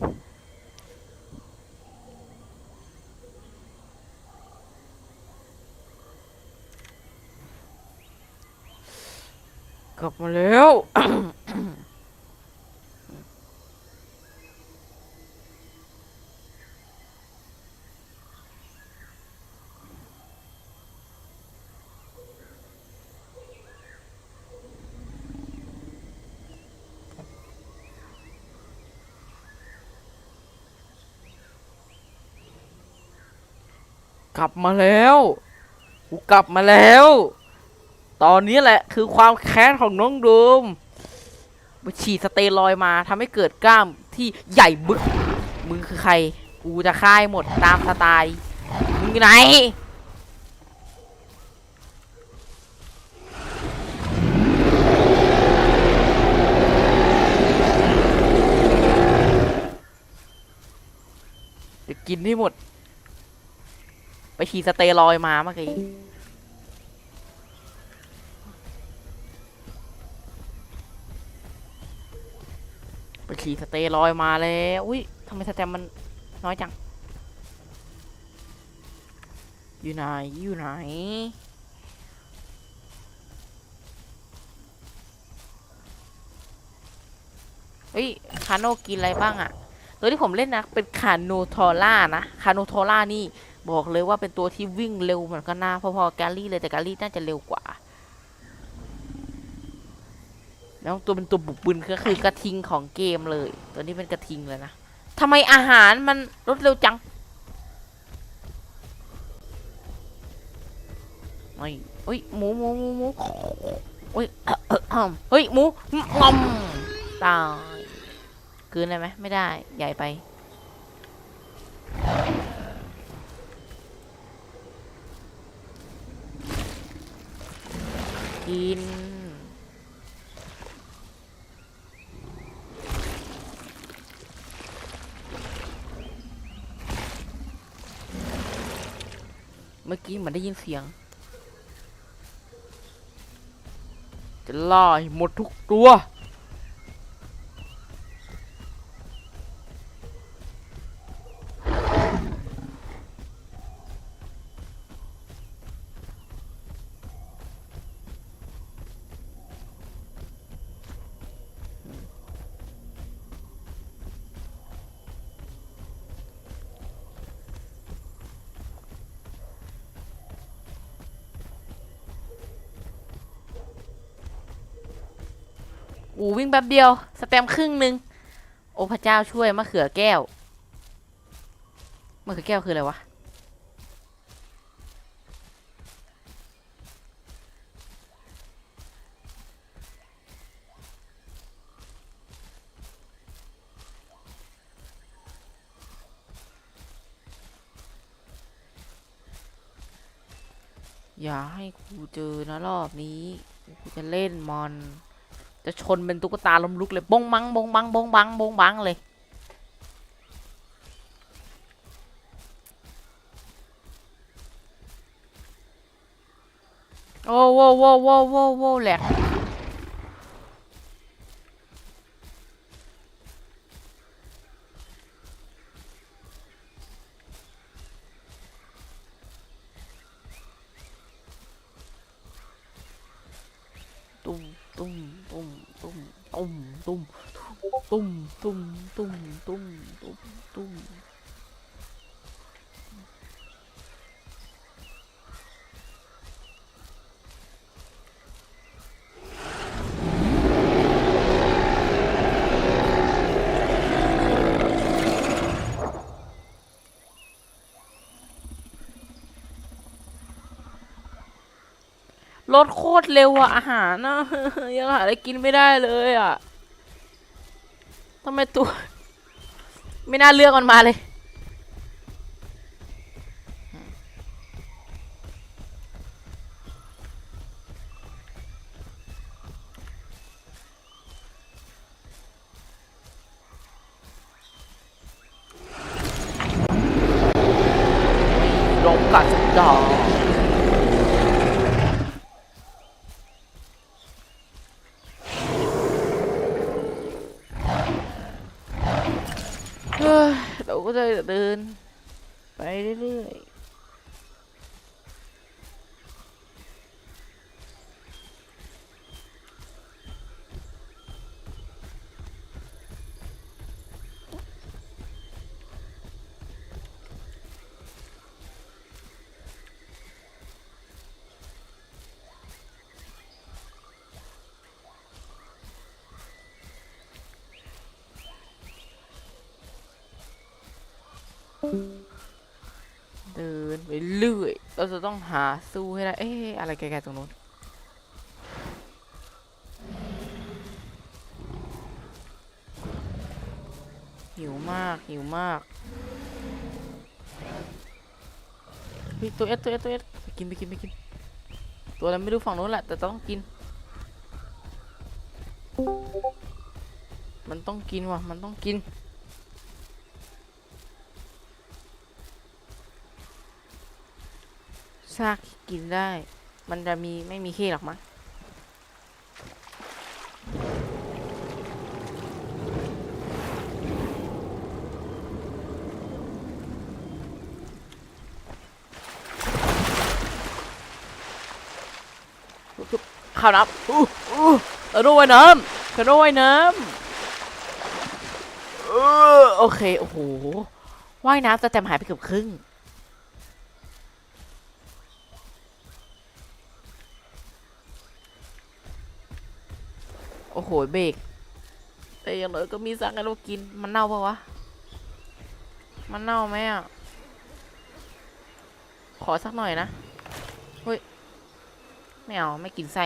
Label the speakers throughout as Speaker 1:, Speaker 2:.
Speaker 1: กลับมาแล้ว กลับมาแล้ว กูกลับมาแล้ว ตอนนี้แหละคือความแค้นของน้องโดมไปฉีดสเตียรอยมาทำให้เกิดกล้ามที่ใหญ่บึก มึงคือใคร กูจะค่ายหมดตามสไตล์ มึงอยู่ไหนจะกินให้หมด ไปฉีดสเตียรอยมาเมื่อกี้ไปขี่สเตยรอยมาแล้วอุ้ยทำไมสแตมมันน้อยจัง อยู่ไหน อยู่ไหนเฮ้ย คาโนกินอะไรบ้างอะตัวที่ผมเล่นนะ เป็นคาโนทอร่านะ คาโนทอร่านี่ บอกเลยว่าเป็นตัวที่วิ่งเร็วเหมือนกันนะพอๆแกลลี่เลยแต่แกลลี่น่าจะเร็วกว่า แล้วตัวเป็นตัวบุกบึนก็คือกระทิงของเกมเลย ตัวนี้เป็นกระทิงเลยนะทำไมอาหารมันลดเร็วจังไอ้เฮ้ยหมูหมูหมูหมูเฮ้ยเอ่อเอ่ออ่ำเฮ้ยหมูงอมตายคืนได้ไหมไม่ได้ใหญ่ไป กิน เมื่อกี้เหมือนได้ยินเสียง จะล่าหมดทุกตัว อูวิ่งแป๊บเดียว สแปมครึ่งหนึ่งโอ้พระเจ้าช่วยมะเขือแก้ว มะเขือแก้วคืออะไรวะ อย่าให้กูเจอนะรอบนี้ กูจะเล่นมอน จะชนเป็นตุ๊กตาล้มลุกเลยบงบังบงบังบงบังบงบังเลย โอ้โว้โว้โว้โว้โว้แหลกตุ้มตุ้มตุ้มตุ้มตุ้มตุ้ม ตุ้มตุ้มตุ้มตุ้มตุ้มตุ้มรถโคตรเร็วอะอาหารนะยังหาอะไรกินไม่ได้เลยอะำไมตัว ไม่น่าเลือกมันมาเลย ลงกัดสักดอก ฮ้ย เราก็จะเดิน ไปเรื่อยๆ เดินไปเรื่อยเราจะต้องหาสู้ให้ได้ เอ๊ะอะไรไกลๆตรงนู้นหิวมากหิวมากเฮ้ยตัวเอสตัวเอสตัวเอสไปกินไปกินไปกิน ตัวอะไรไม่รู้ฝั่งนู้นแหละ แต่ต้องกิน มันต้องกินว่ะ มันต้องกิน ซากกินได้ มันจะมีไม่มีขี้หรอกมั้งข้าวน้ำอู้อู้กระโดดว่ายน้ำกระโดดว่ายน้ำเออโอเค โอ้โห ว่ายน้ำจะแต็มหายไปเกือบครึ่ง อ้โหเบรกแต่อย่างน้อยก็มีสักให้เรากินมันเน่าปะวะ มันเน่าไหมอะ ขอสักหน่อยนะเฮ้ยไม่เอาไม่กินไส้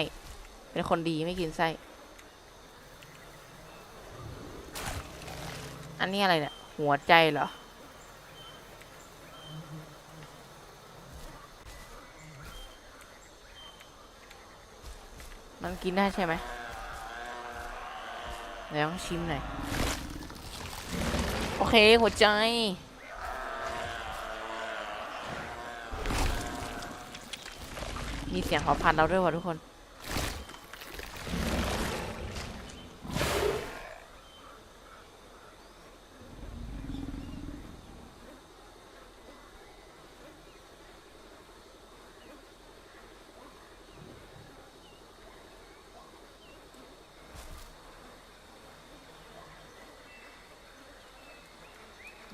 Speaker 1: เป็นคนดีไม่กินไส้อันนี้อะไรเนี่ยหัวใจเหรอมันกินได้ใช่ไหม เดี๋ยวชิมหน่อยโอเคหัวใจ มีเสียงขอพันเราด้วยว่ะทุกคน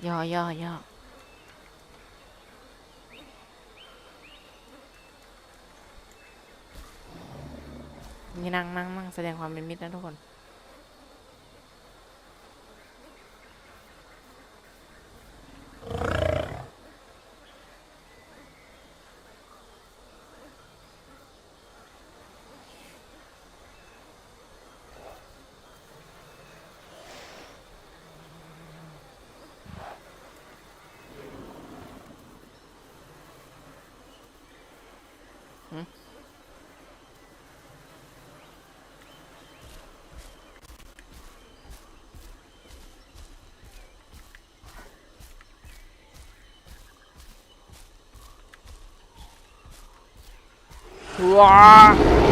Speaker 1: ย่อย่อย่อนี่นั่งนั่งนั่งแสดงความเป็นมิตรนะทุกคน ว้า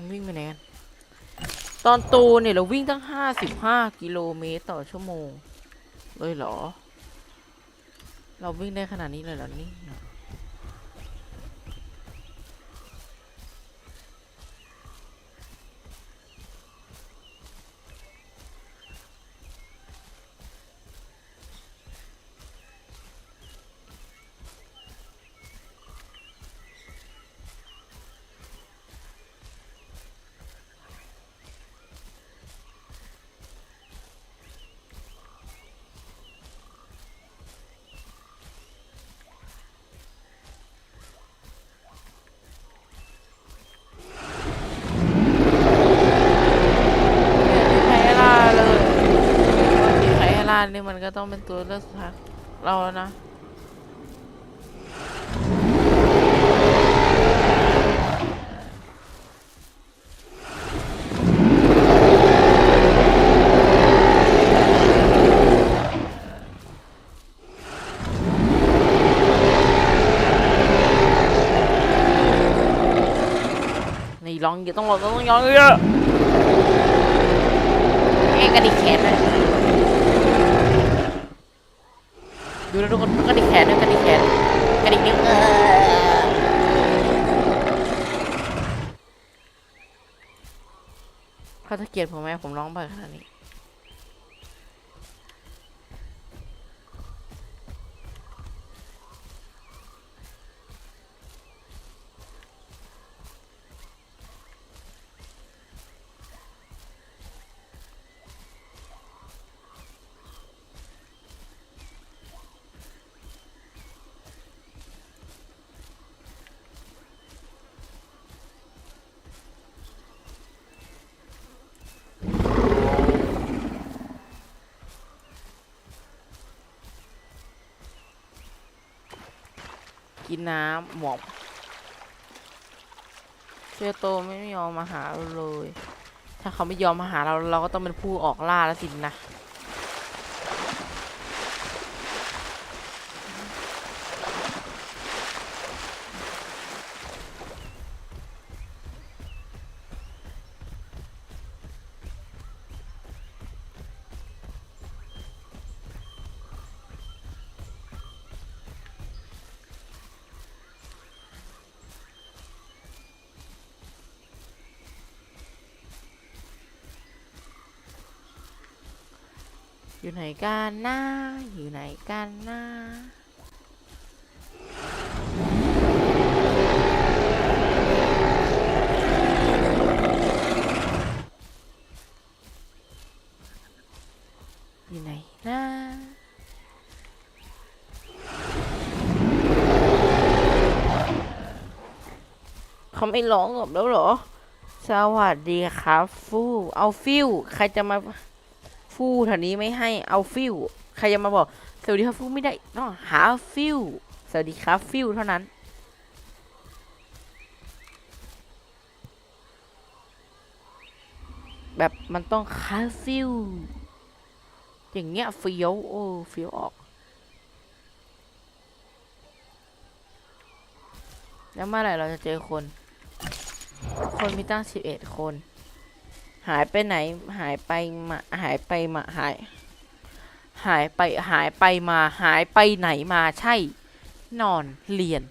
Speaker 1: มันวิ่งไปไหนกันตอนโตเนี่ยเราวิ่งตั้งห้าสิบห้ากิโลเมตรต่อชั่วโมงเลยเหรอ เราวิ่งได้ขนาดนี้เลยเหรอนี่ ก็ต้องเป็นตัวเลือกสุดท้ายเราแล้วนะนี่ร้องเยอะต้องร้องต้องร้องเยอะเอ็งกระดิกแขนเลย ดูทุกคนกระดิกแขนด้วยกระดิกแขนกระดิกนิ้วเออเขาจะเกลียดผมไหมผมร้องไปขนาดนี้ กินน้ำหมอบเชื่อโตไม่ยอมมาหาเราเลย ถ้าเขาไม่ยอมมาหาเราเราก็ต้องเป็นผู้ออกล่าแล้วสินะ อยู่ไหนกันนะอยู่ไหนกันนะอยู่ไหนนะเขาไม่ร้องกับแล้วเหรอ สวัสดีครับ ฟู เอาฟิว ใครจะมา ฟู่แถวนี้ไม่ให้เอาฟิวใครจะมาบอกสวัสดีครับฟูไม่ได้ต้องหาฟิวสวัสดีครับฟิวเท่านั้นแบบมันต้องคาฟิวอย่างเงี้ยเฟียวโอ้เฟียวออก แล้วเมื่อไหร่เราจะเจอคน คนมีตั้งสิบเอ็ดคน หายไปไหน หายไปมา หายไปมา หาย หายไป หายไปมา หายไปไหนมาใช่ นอนเรียน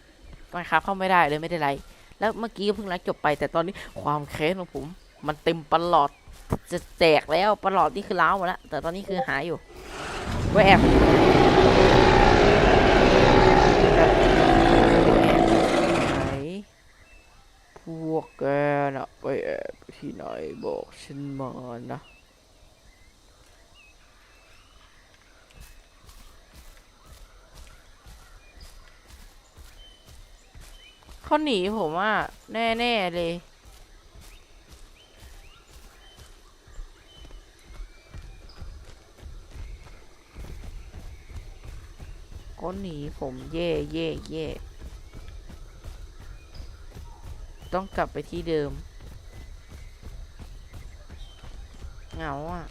Speaker 1: นะครับเข้าไม่ได้เลยไม่ได้ไร แล้วเมื่อกี้เพิ่งไลฟ์จบไป แต่ตอนนี้ความแค้นของผม มันเต็มปลอด จะแจกแล้วปลอดนี่คือล้าวหมดแล้ว แต่ตอนนี้คือหายอยู่ไว้แอบแอบไหนพวกแกน่ะไปแอบที่ไหนบอกฉันมานะ เขาหนีผมว่าแน่ๆเลยเขาหนีผมเย่เย่เย่ต้องกลับไปที่เดิม เหงาอะ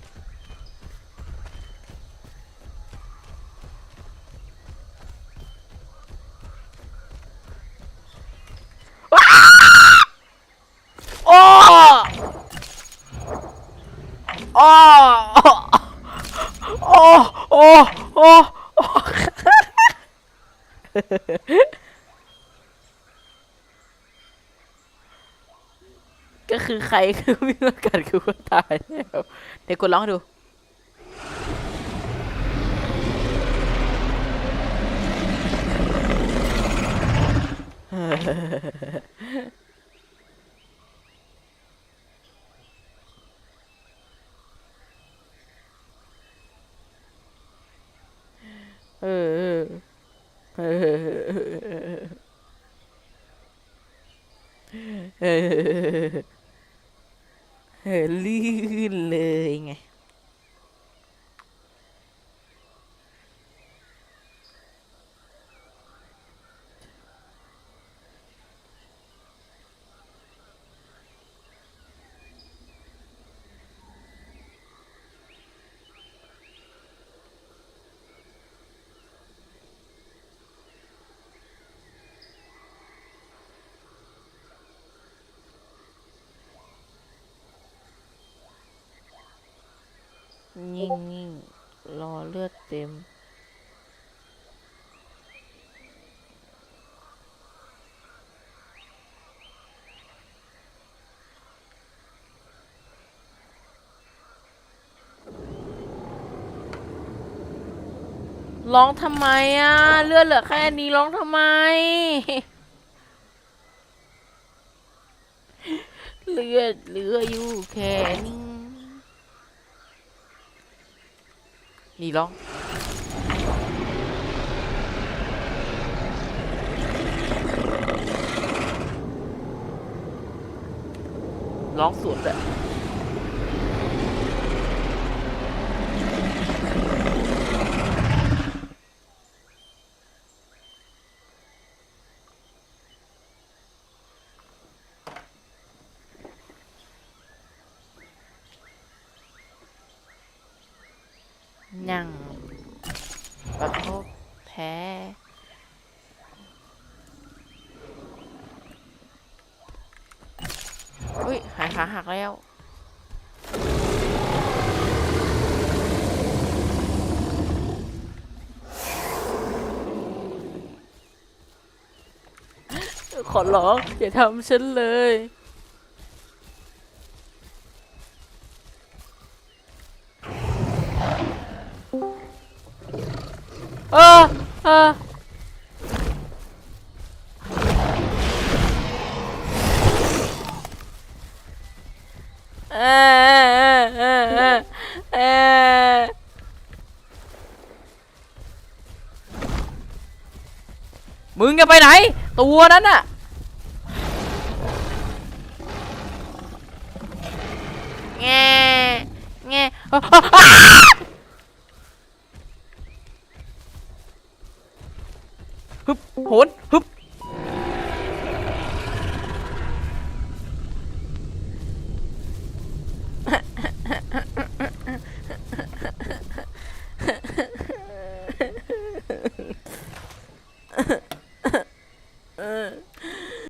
Speaker 1: โอ้ โอ้โอ้โอ้โอ้ก็คือใครคือวิ่งมากัดคือคนตายแล้วเดี๋ยวกดร้องดูเอ เออเออเออลื่นเลยไง นิ่ งนิ่งรอเลือดเต็ม ร้องทำไมอะ เลือดเหลือแค่นี้ร้องทำไม เลือดเหลืออยู่แค่นี้ นี่ร้องร้องสวนเลยนั่งประคบแพ้อุ้ย หักแล้ว ขอร้องอย่าทำฉันเลยเออเออ มึงจะไปไหน ตัวนั้นน่ะแง่แง่ฮึบโหนฮึบ